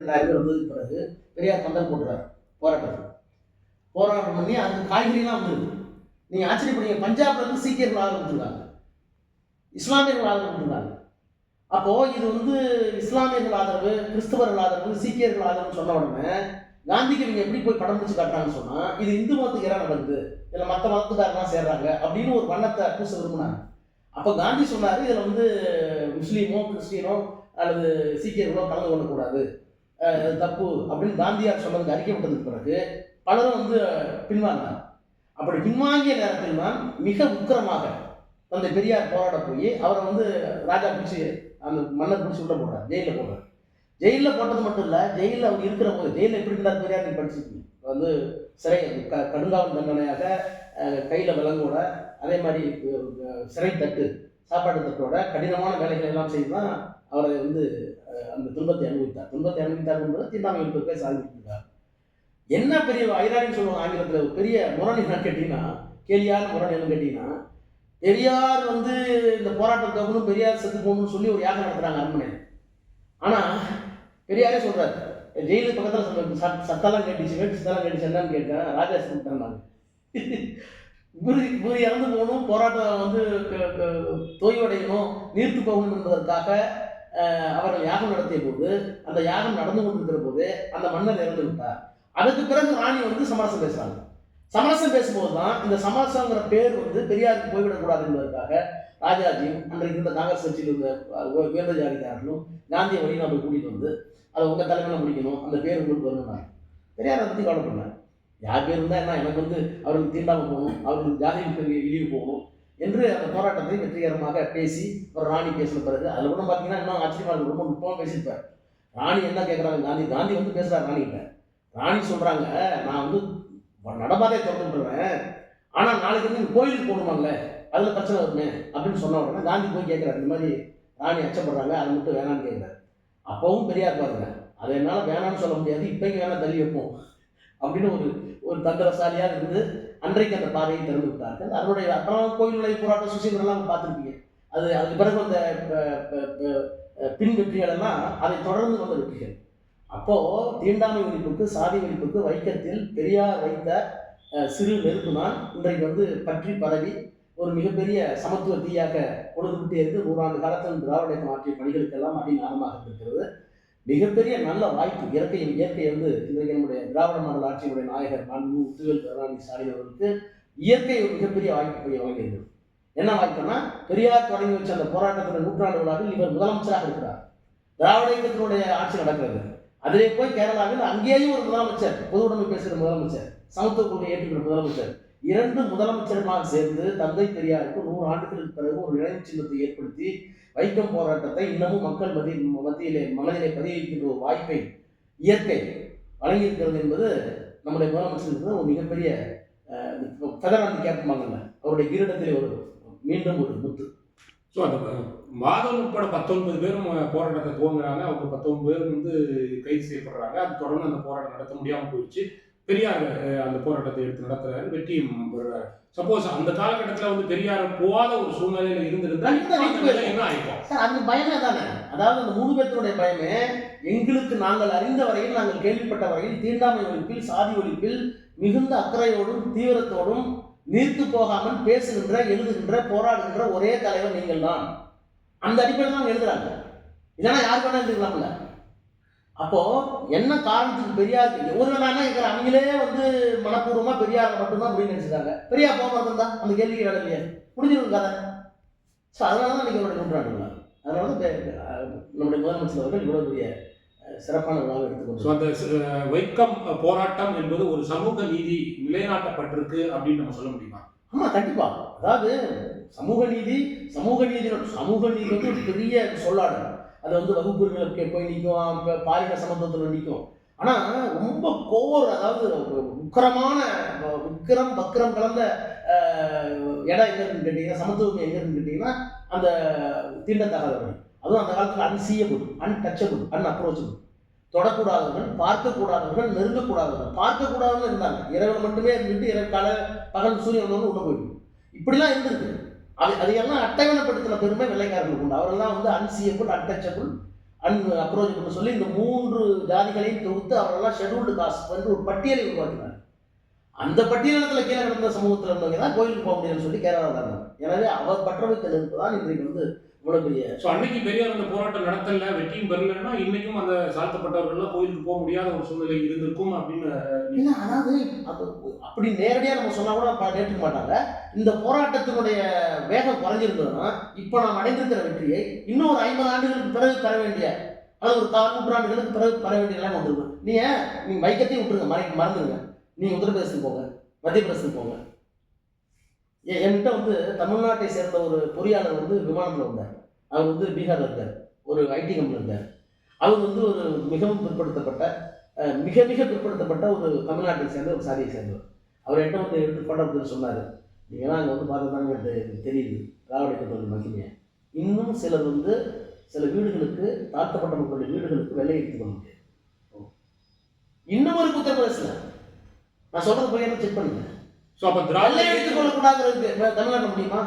ரெண்டாயிரம் வந்ததுக்கு பிறகு பெரியார் பந்தல் போட்டுறாரு போராட்டத்தில். போராட்டம் பண்ணி அங்கே காய்கறிலாம் வந்துருக்கு. நீங்கள் ஆச்சரியப்படுங்க பஞ்சாப்ல இருந்து சீக்கியர்கள் ஆதரவு கொடுத்துருக்காங்க இஸ்லாமியர்கள் ஆதரவு கொடுத்துருக்காங்க அப்போது இது வந்து இஸ்லாமியர்கள் ஆதரவு கிறிஸ்தவர்கள் ஆதரவு சீக்கியர்கள் ஆதரவுன்னு சொன்ன உடனே காந்திக்கு இவங்க எப்படி போய் படம் பிடிச்சி காட்டுறாங்கன்னு சொன்னால் இது இந்து மதத்துக்கு எதிராக நடக்குது இதில் மற்ற மதத்துக்காரெல்லாம் சேர்றாங்க அப்படின்னு ஒரு வண்ணத்தை பூச விரும்பினாங்க. அப்போ காந்தி சொன்னார் இதில் வந்து முஸ்லீமோ கிறிஸ்டியனோ அல்லது சீக்கியர்களோ கலந்து கொள்ளக்கூடாது. தப்பு அப்படின்னு காந்தியார் சொன்னதுக்கு அறிக்கை விட்டதுக்கு பிறகு பலரும் வந்து பின்வாங்கினார் அப்படி பின்வாங்கிய நேரத்தில் தான் மிக உக்கிரமாக தந்தை பெரியார் போராட போய் அவரை வந்து ராஜா பிடிச்சி அந்த மன்னர் பிடிச்சி உள்ள போடுறார் ஜெயிலில் போடுறார் ஜெயிலில் போட்டது மட்டும் இல்லை ஜெயிலில் அவர் இருக்கிற போது ஜெயிலில் எப்படி இருந்தார் பெரியார் நீ படிச்சிருக்கீங்க? வந்து சிறை க கடுங்காவல் தண்டனையாக கையில் விலங்கோட அதே மாதிரி சிறை தட்டு சாப்பாடு தட்டோட கடினமான வேலைகளை எல்லாம் செய்து தான் அவரை வந்து அந்த துன்பத்தை அனுபவித்தார். துன்பத்தை அனுபவித்தார் என்பது தீண்டாமை போய் சாதித்திருக்கார் என்ன பெரிய ஐராணின்னு சொல்லுவாங்க ஆங்கிலத்தில் பெரிய முரண் என்ன கேட்டீங்கன்னா கேளியார் முரண் என்ன கேட்டீங்கன்னா பெரியார் வந்து இந்த போராட்டம் பெரியார் செத்து போகணும்னு சொல்லி ஒரு யாகம் நடத்துகிறாங்க அரண்மனை ஆனால் பெரியாரே சொல்கிறார் ஜெயிலு பக்கத்தில் சொல்ல சத் சத்தெல்லாம் கேட்டுச்சு வேட்டு சத்தெல்லாம் கேட்டுச்சு என்னன்னு கேட்டேன் ராஜா சொல்லிட்டாங்க நான் குரு இறந்து போகணும் போராட்டம் வந்து தோய்வடையணும் நீர்த்து போகணும் என்பதற்காக அவர்கள் யாகம் நடத்திய போது அந்த யாகம் நடந்து கொண்டிருக்கிற போது அந்த மன்னர் இறந்து விட்டார். அதுக்கு பிறகு ராணி வந்து சமரசம் பேசுறாங்க. சமரசம் பேசும்போது தான் இந்த சமரசங்கிற பேர் வந்து பெரியாருக்கு போய்விடக்கூடாது என்பதற்காக ராஜாஜியும் அன்றைக்கு இருந்த காங்கிரஸ் கட்சியில் இருந்த உயர்ந்த ஜாதிக்காரர்களும் காந்தியை வழி நம்ம கூட்டிட்டு வந்து அதை உங்கள் தலைமையில் முடிக்கணும். அந்த பேர் உங்களுக்கு வரணும்னா பெரியாரை பற்றி கவலைப்படல. யார் பேர் இருந்தால் என்ன? எனக்கு வந்து அவருக்கு தீண்டாமல் போகணும். அவருக்கு ஜாதி இழிவு போகணும். என்று அந்த போராட்டத்தை வெற்றிகரமாக பேசி ஒரு ராணி பேசின பிறகு அதில் கூட பார்த்தீங்கன்னா இன்னும் ஆச்சரியமா ரொம்ப நுட்பமாக பேசியிருப்பார். ராணி என்ன கேட்குறாங்க காந்தி காந்தி வந்து பேசுகிறார் ராணிகிட்ட. ராணி சொல்கிறாங்க நான் வந்து நடப்பாதையை திறந்து விட்டுறேன் ஆனால் நாளைக்கு வந்து கோயிலுக்கு போகணுமாங்கல்ல அதில் பிரச்சனை வருமே? அப்படின்னு சொன்ன உடனே காந்தி போய் கேட்குறாரு இந்த மாதிரி ராணி அச்சப்படுறாங்க அது மட்டும் வேணான்னு கேட்குறாரு அப்பவும் பெரியார் பாருங்க அதை என்னால் வேணாம்னு சொல்ல முடியாது இப்போயும் வேணாம் தள்ளி வைப்போம். அப்படின்னு ஒரு ஒரு தந்திரசாலியாக இருந்து அன்றைக்கு அந்த பாதையை திறந்து விட்டார்கள் அதனுடைய அப்புறம் கோயிலுடைய நுழைவு போராட்டம் சுசீந்திரெல்லாம் பார்த்துருப்பீங்க. அது அதுக்கு பிறகு அந்த பின் வெற்றிகள் எல்லாம் அதை தொடர்ந்து வந்த வெற்றிகள். அப்போ தீண்டாமை ஒழிப்புக்கு சாதி ஒழிப்புக்கு வைக்கத்தில் பெரியார் வைத்த சிறு நெருப்பு தான் இன்றைக்கு வந்து பற்றி பரவி ஒரு மிகப்பெரிய சமத்துவ தீயாக கொடுத்துக்கிட்டே இருந்து நூறாண்டு காலத்தில் திராவிட இயக்கம் ஆற்றிய பணிகளுக்கெல்லாம் அடிநாதமாக இருக்கிறது. மிகப்பெரிய நல்ல வாய்ப்பு இயற்கையின் இயற்கை வந்து இன்றைக்கு நம்முடைய திராவிட மாடல் ஆட்சியினுடைய நாயகர் மாண்பு முத்துவேல் கருணாநிதி ஸ்டாலின் அவர்களுக்கு இயற்கை ஒரு மிகப்பெரிய வாய்ப்பை வழங்கியது என்ன வாய்ப்புனா பெரியார் தொடங்கி வச்ச அந்த போராட்டத்தின் நூற்றாண்டு விழாவில் இவர் முதலமைச்சராக இருக்கிறார். திராவிட இயக்கத்தினுடைய ஆட்சி நடக்கிறது. அதிலே போய் கேரளாவில் அங்கேயும் ஒரு முதலமைச்சர் பொது உடைமை பேசுகிற முதலமைச்சர் சமத்துவ கொள்கை ஏற்றுக்கிற முதலமைச்சர் இரண்டு முதலமைச்சருமாக சேர்ந்து தந்தை பெரியாருக்கு நூறு ஆண்டுகளுக்கு பிறகு ஒரு நினைவு சின்னத்தை ஏற்படுத்தி வைக்கம் போராட்டத்தை இன்னமும் மக்கள் மதி மத்தியிலே மனதிலே பதிவிக்கின்ற ஒரு வாய்ப்பை இயற்கை வழங்கியிருக்கிறது என்பது நம்முடைய முதலமைச்சருக்கு ஒரு மிகப்பெரிய ஃபெதராந்தி கேட்பாங்கல்ல அவருடைய கிரீடத்திலே ஒரு மீண்டும் ஒரு முத்து. ஸோ அந்த மாதம் உட்பட பத்தொன்பது பேரும் போராட்டத்தை துவங்குறாங்க. அவங்க பத்தொன்பது பேர் வந்து கைது செய்யப்படுறாங்க. அது தொடர்ந்து அந்த போராட்டம் நடத்த முடியாமல் போயிடுச்சு. பெரியார் அந்த போராட்டத்தை எடுத்து நடத்துறாரு. வெற்றியும் பெறுறாரு. சப்போஸ் அந்த காலகட்டத்தில் வந்து பெரியார் போகாத ஒரு சூழ்நிலையில இருந்திருந்தா கண்டிப்பா அந்த இருக்கு. நிலை என்ன ஆயிருக்கும் அது பயமே தானே? அதாவது அந்த மூணு பேர்த்தினுடைய பயமே எங்களுக்கு நாங்கள் அறிந்த வரையில் நாங்கள் கேள்விப்பட்ட வரையில் தீண்டாமை ஒழிப்பில் சாதி ஒழிப்பில் மிகுந்த அக்கறையோடும் தீவிரத்தோடும் நீர்த்து போகாமல் பேசுகின்ற எழுதுகின்ற போராடுகின்ற ஒரே தலைவர் நீங்கள் தான் அந்த அடிப்படையில் தான் எழுதுறாங்க. இதெல்லாம் யார் வேணா எழுதிக்கலாம்ல அப்போ என்ன காரணத்துக்கு பெரியார் வேணா இருக்கிற அவங்களே வந்து மனப்பூர்வமா பெரியார் மட்டும்தான் அப்படின்னு நினைச்சிருக்காங்க பெரியார் போகாம இருந்தா அந்த கேள்விக்கு வேலை இல்லையா. முடிஞ்சிருக்கும் கதை. ஸோ அதனால தான் நீங்கள் அவருடைய நூற்றாண்டுங்களா அதனால தான் நம்முடைய முதலமைச்சர் அவர்கள் இவ்வளோ பெரிய சிறப்பான விழாவை எடுத்துக்கொண்டு ஸோ அந்த வைக்கம் போராட்டம் என்பது ஒரு சமூக நீதி நிலைநாட்டப்பட்டிருக்கு அப்படின்னு நம்ம சொல்ல முடியுமா? ஆமாம் கண்டிப்பா. அதாவது சமூக நீதி சமூக நீதி சமூக நீதி வந்து ஒரு பெரிய சொல்லாடு அது வந்து வகுப்புகளுக்கு போய் நிற்கும் பாலின சமத்துவத்தில் நிற்கும் ஆனால் ரொம்ப கோவர் அதாவது உக்கரமான உக்கரம் அஹ், உக்கிரம் பக்கிரம் கலந்த இடம் எங்கே இருக்குன்னு கேட்டீங்கன்னா சமத்துவம் எங்கே இருக்குன்னு கேட்டீங்கன்னா அந்த தீண்டத்தகாதவர்கள் அதுவும் அந்த காலத்தில் அன்சீயபிள் அன்டச்சபிள் அன்அப்ரோச்சபிள் தொடக்கூடாதவர்கள் பார்க்கக்கூடாதவர்கள் நெருங்கக்கூடாதவர்கள் பார்க்கக்கூடாதவர்கள் இருந்தாங்க. இரவில் மட்டுமே இருந்துட்டு இரவு கால பகல் சூரியன் வந்து உள்ள போயிடும் இப்படிலாம் இருந்திருக்கு. அது அதையெல்லாம் அட்டவணைப்படுத்தின பெருமை வெள்ளைக்காரர்களுக்கு உண்டு. அவரெல்லாம் வந்து அன்சியபிள் அன்டச்சபிள் அன் அப்ரோச் பண்ண சொல்லி இந்த மூன்று ஜாதிகளையும் தொகுத்து அவரெல்லாம் ஷெட்யூல்டு காஸ்ட் வந்து ஒரு பட்டியலை உருவாக்கினார். அந்த பட்டியலத்தில் கீழே கிடந்த சமூகத்தில் இருந்தவங்க தான் கோயிலுக்கு போக முடியும்னு சொல்லி கேரளா இருந்தாங்க எனவே அவர் பற்ற வைத்த நெருப்பு தான் இன்றைக்கு வந்து இவ்வளோ பெரிய ஸோ அன்னைக்கு பெரியார் அந்த போராட்டம் நடத்தல வெற்றியும் பெறலைன்னா இன்னைக்கும் அந்த சாழ்த்தப்பட்டவர்கள்லாம் கோயிலுக்கு போக முடியாத ஒரு சூழ்நிலை இருந்திருக்கும் அப்படின்னு இல்லை அதாவது அது அப்படி நேரடியாக நம்ம சொன்னா கூட ஏற்றுக்க மாட்டாங்க. இந்த போராட்டத்தினுடைய வேகம் குறைஞ்சிருந்ததுன்னா இப்போ நாம் அடைந்திருக்கிற வெற்றியை இன்னும் ஒரு ஐம்பது ஆண்டுகளுக்கு பிறகு பெற வேண்டிய அல்லது ஒரு நூற்றாண்டுகளுக்கு பிறகு பெற வேண்டிய நிலைமை வந்திருக்கும். நீங்கள் நீங்கள் வைக்கத்தையும் விட்டுருங்க மறை மறந்துடுங்க நீங்கள் உத்தரப்பிரதேசத்துக்கு போங்க மத்திய பிரதேசத்துக்கு போங்க என்கிட்ட வந்து தமிழ்நாட்டை சேர்ந்த ஒரு பொறியாளர் வந்து விமானத்தில் இருந்தார் அவர் வந்து பீகாரில் இருந்தார் ஒரு ஐடி கம்பெனி இருந்தார் அவர் வந்து ஒரு மிகவும் பிற்படுத்தப்பட்ட மிக மிக பிற்படுத்தப்பட்ட ஒரு தமிழ்நாட்டை சேர்ந்த ஒரு சாதியை சேர்ந்தவர். அவர் என்கிட்ட வந்து எடுத்து படம் எடுத்து சொன்னார். நீங்களாம் அங்கே வந்து பார்த்ததாங்க எனக்கு தெரியுது. திராவிட இயக்கத்தோட மகிமையை. இன்னும் சிலர் வந்து சில வீடுகளுக்கு தாழ்த்தப்பட்ட மக்களுடைய வீடுகளுக்கு வெள்ளை எடுத்துக்க முடியாது. இன்னும் ஒரு உத்தரப்பிரதேசில் நான் சொல்றது போய் செக் பண்ணுங்க ஸோ அப்போ திராவிட எடுத்துக் கொள்ளக்கூடாதுங்கிறதுக்கு தமிழ்நாட்டில் முடியுமா?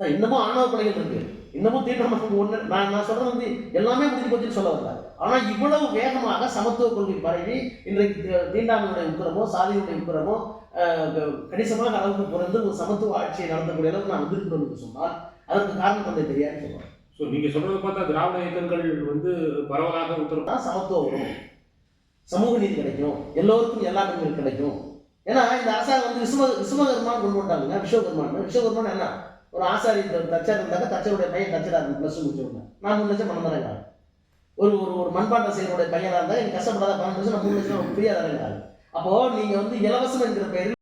இன்னமும் ஆணவ கொலைகள் இருக்கு. இன்னமும் தீண்டாமல் ஒன்று நான் நான் சொல்றது வந்து எல்லாமே முடிஞ்சு போச்சுன்னு சொல்ல வரல. ஆனால் இவ்வளவு வேகமாக சமத்துவ கொள்கை பரவி இன்றைக்கு தீண்டாமையுடைய உக்கிரமோ சாதியுடைய உக்கிரமோ அஹ், க- கணிசமாக அளவுக்கு குறைந்து ஒரு சமத்துவ ஆட்சியை நடத்தக்கூடிய அளவுக்கு நான் வந்திருக்கிறோம் என்று சொன்னால் அதற்கு காரணம் தந்தை தெரியாது. சொல்லுவாங்க ஸோ நீங்க சொல்றத பார்த்தா திராவிட இயக்கங்கள் வந்து பரவலாக உத்தர தான் சமத்துவம் வரும் சமூக நீதி கிடைக்கும். எல்லோருக்கும் எல்லா நன்மையும் கிடைக்கும். ஏன்னா இந்த அரசாங்கம் வந்து விஸ்வ விஸ்வகர்மான்னு கொண்டு வந்தாங்க விஸ்வகர்மான் விஸ்வகர்மான் என்ன? ஒரு ஆசாரி தச்சா தச்சர் இருந்தாங்க தச்சருடைய பையன் தச்சராக இருக்கு ப்ளஸ் முடிச்சவங்க. நான் மூணு லட்சம் பணம் தரேங்க. ஒரு ஒரு ஒரு மண்பாண்ட செயலுடைய பையனாக இருந்தால் எனக்கு கஷ்டப்படாத பணம் முடிச்சு நான் மூணு லட்சம் ஃப்ரீயாக தரேங்க. அப்போ நீங்கள் வந்து இலவசம் என்கிற பெயரில்